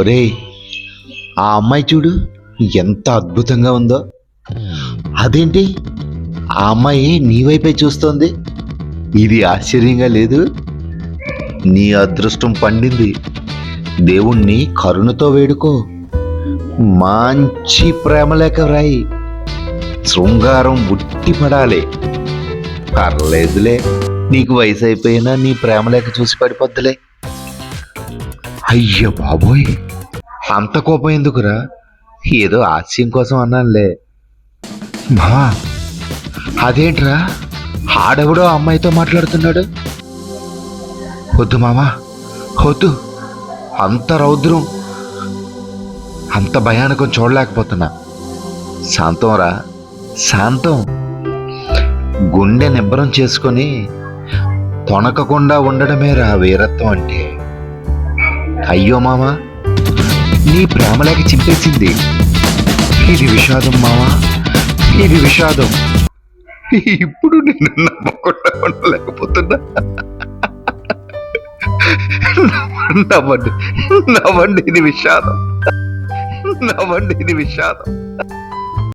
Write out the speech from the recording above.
ఒరేయ్ ఆ అమ్మాయి చూడు ఎంత అద్భుతంగా ఉందో. అదేంటి? ఆ అమ్మాయి నీ వైపే చూస్తోంది. ఇది ఆశ్చర్యంగా లేదు. నీ అదృష్టం పండింది. దేవుణ్ణి కరుణతో వేడుకో. మంచి ప్రేమలేఖ రాయి శృంగారం ఉట్టిపడాలి పర్లేదులే నీకు వయసు అయిపోయినా నీ ప్రేమలేఖ చూసి పడిపోద్దులే. అయ్య బాబోయ్! అంత కోపం ఎందుకురా? ఏదో ఆశ్చర్యం కోసం అన్నానులే. మా అదేంట్రా? ఆడెవడో అమ్మాయితో మాట్లాడుతున్నాడు? వద్దు మామా వద్దు. అంత రౌద్రం. అంత భయానకం చూడలేకపోతున్నా. శాంతం రా శాంతం. గుండె నిబ్బరం చేసుకొని తొణకకుండా ఉండడమే రా వీరత్వం అంటే. అయ్యో మామా నీ ప్రేమలేక చింపేసింది. ఇది విషాదం మావా. ఇది విషాదం. ఇప్పుడు నేను నమ్మకుండా ఉండలేకపోతున్నా. నవ్వండి నవ్వండి. ఇది విషాదం. నవ్వండి ఇది విషాదం.